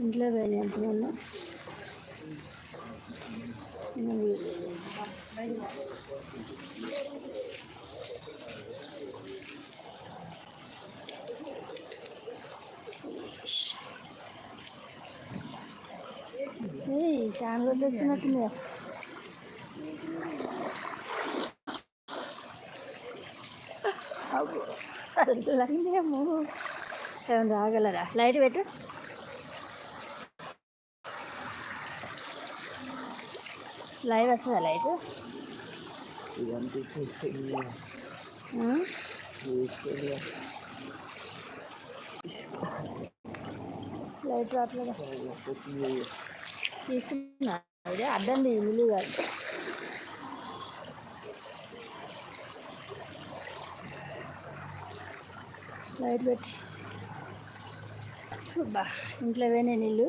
ఇంట్లో పోయి అంటున్నాను. చాలా రోజులు వస్తున్నట్టుంది సర్దులైందేమో ఏమన్నా రాగలరా లైట్ పెట్టు. లైవ్ వస్తుందా లైట్ లైట్ రావట్లేదా? తీసుకున్నా ఇల్లు కాదు లైట్ పెట్టి. బా ఇంట్లో పోయినా నీళ్ళు.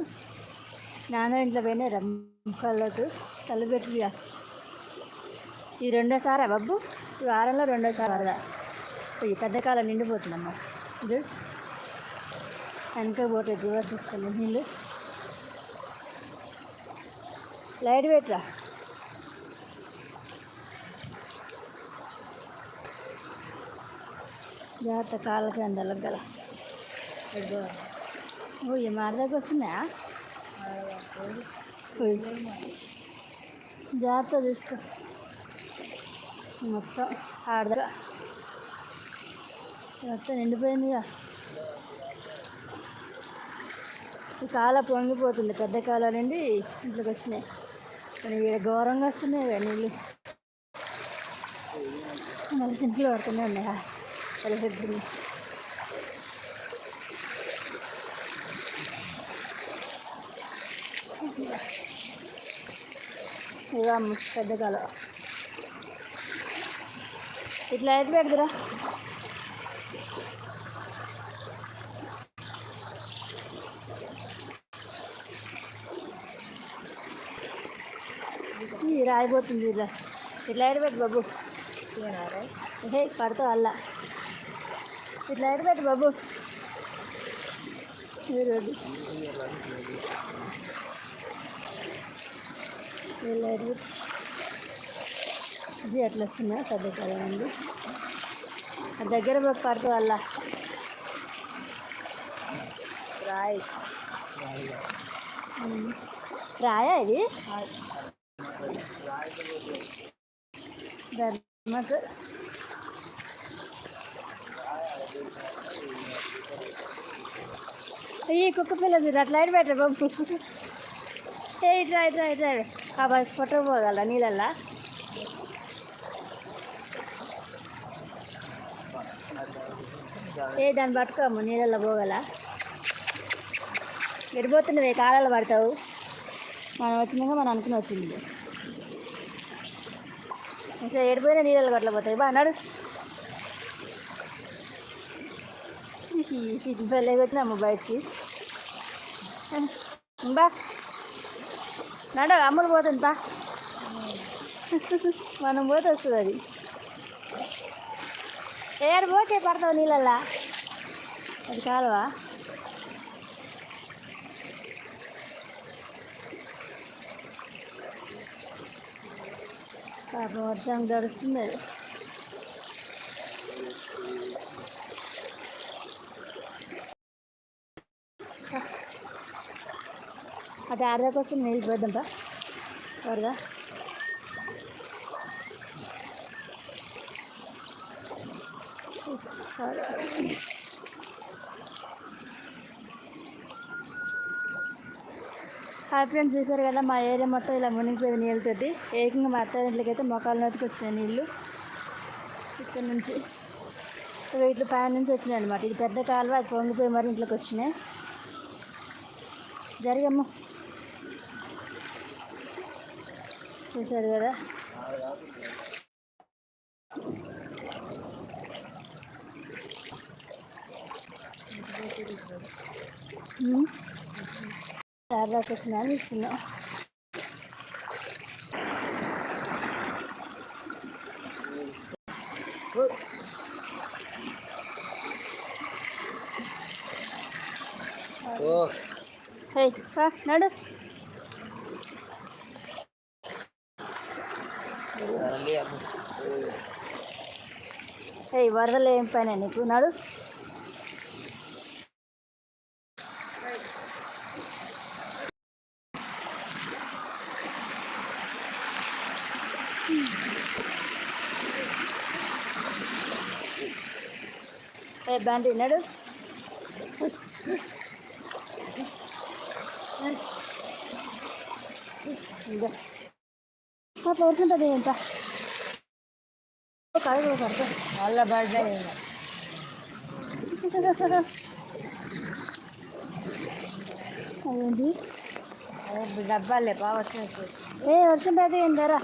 నాన్న ఇంట్లో పోయినా రమ్మకళ్ళకు తల్లి ఇక ఈ రెండోసారా బాబు? ఈ వారంలో రెండోసారి వరద? ఈ పెద్ద కాలం నిండిపోతుందమ్మా. ఇది వెనక పోటీ రివర్స్ వస్తుంది నీళ్ళు. లైట్ పెట్టరా. జాగ్రత్త కాళ్ళకి అందలకు గల ఓ ఈ మారదాకా వస్తున్నాయా? జాగ్రత్త తీసుకో. మొత్తం ఆడదా? మొత్తం నిండిపోయిందిగా. ఈ కాల పొంగిపోతుంది పెద్ద కాల నుండి ఇంట్లోకి వచ్చినాయి. కానీ ఇక్కడ ఘోరంగా వస్తున్నాయి కదా నీళ్ళు. మళ్ళీ సింపుల్ పడుతూనే ఉన్నాయా? సరిహద్దులు ఇక పెద్ద కాల ఇట్లా అయితే పెడదురా రాయిపోతుంది ఇలా ఇట్లా ఎడ బాబు? హే పడతావు అల్లా. ఇట్లా ఎడ బాబు? వెళ్ళాడు ఇది ఎట్లా వస్తున్నా పెద్ద కదా ఉంది దగ్గర పడుతు వల్ల రాయి. రాయా ఇది? ధర్మకు. ఈ కుక్క పిల్ల అట్లా లైట్ పెట్టరు బాబు? ఏ ఇట్రా ఇట్రా ఇట్లా కాబట్టి ఫోటో పోగలరా నీళ్ళల్లా ఏ దాన్ని పట్టుకోము నీళ్ళల్లో పోగల ఎడిపోతున్నవే కాలాలు పడతావు మనం వచ్చినాక మనం అనుకుని వచ్చింది ఇంకా ఎడిపోయినా నీళ్ళలో గట్ల పోతాయి బా అన్నాడు భలే వచ్చినాము బయటికి బా నడ అమ్ములు పోతుంది బా మనం పోతే వస్తుంది అది. ఏడు పోతే పడతావు నీళ్ళల్లా. అది కాలువా? పాపం వర్షం గడుస్తుంది. అది అటు ఆడదా కోసం నీళ్ళు బా వరదా హాయ్ ఫ్రెండ్స్ చూసారు కదా మా ఏరియా మొత్తం ఇలా మునిగిపోయింది నీళ్ళతోటి. ఏకంగా మా అత్తారింట్లకైతే అయితే మొక్కల నోటికి వచ్చినాయి నీళ్ళు. ఇక్కడ నుంచి ఇక ఇట్లా పైన నుంచి వచ్చినాయి అనమాట ఇది పెద్ద కాలువ అది పొంగిపోయి మరి ఇంట్లోకి వచ్చినాయి. జరిగమ్మ. చూసారు కదా. దాదాపు వచ్చినా ఇస్తున్నాం. హే పా ఏ వరదలు ఏం పైన నీకు? నాడు. ఏ బ్యాండ్ నడు. ఇంకా పోర్చుంటుంది ఎంత కాదు వాళ్ళ బర్త్డే అదేంటి డబ్బాలే పావచ్చు ఏ వర్షం పెద్ద ఏందరా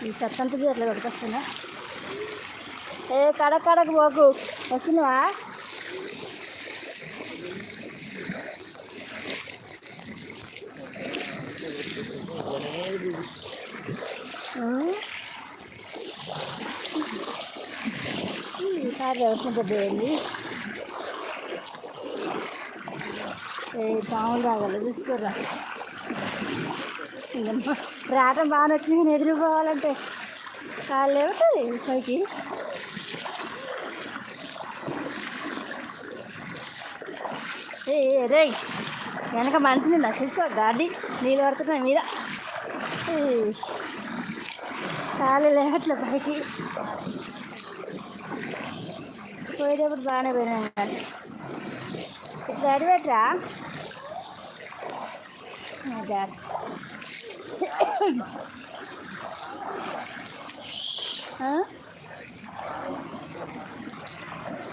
ఈ చెత్తంతా చేయట్లే కొడుకొస్తున్నా ఏ కడ కడకు పోకు. వస్తున్నావా ఈసారి వర్షం పెద్ద ఏ పాములు రాగలరు తీసుకురా రాటం బాగా నచ్చింది నేను ఎదురుపోవాలంటే కాళ్ళు లేవుతుంది పైకి. ఏ రే రేయ్ వెనక మనిషిని నిండా గాడి నీళ్ళు పడుతున్నాయి మీద. కాలు కాళ్ళు పైకి. పోయేటప్పుడు బాగానే పోయినాం కానీ ఇట్లా అడిపెట్టరా డాడ్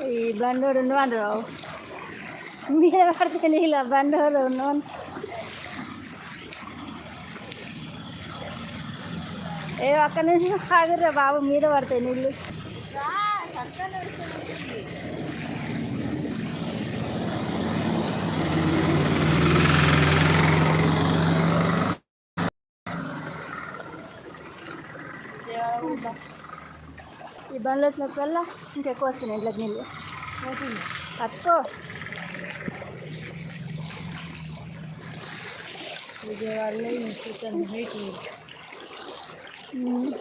ఈ బండోడు ఉన్నాడు రావు మీద పడితే నీళ్ళ బండోడు ఉన్నాను ఏ ఒక్క నిమిషం ఆగురా బాబు మీద పడతాయి నీళ్ళు. ఈ బండ్లో వచ్చినప్పుడల్లా ఇంకెక్కువ వస్తున్నాయి ఇంట్లోకి నీళ్ళు. పట్టుకో. విజయవాడలో ఇన్స్టిట్యూషన్ うん。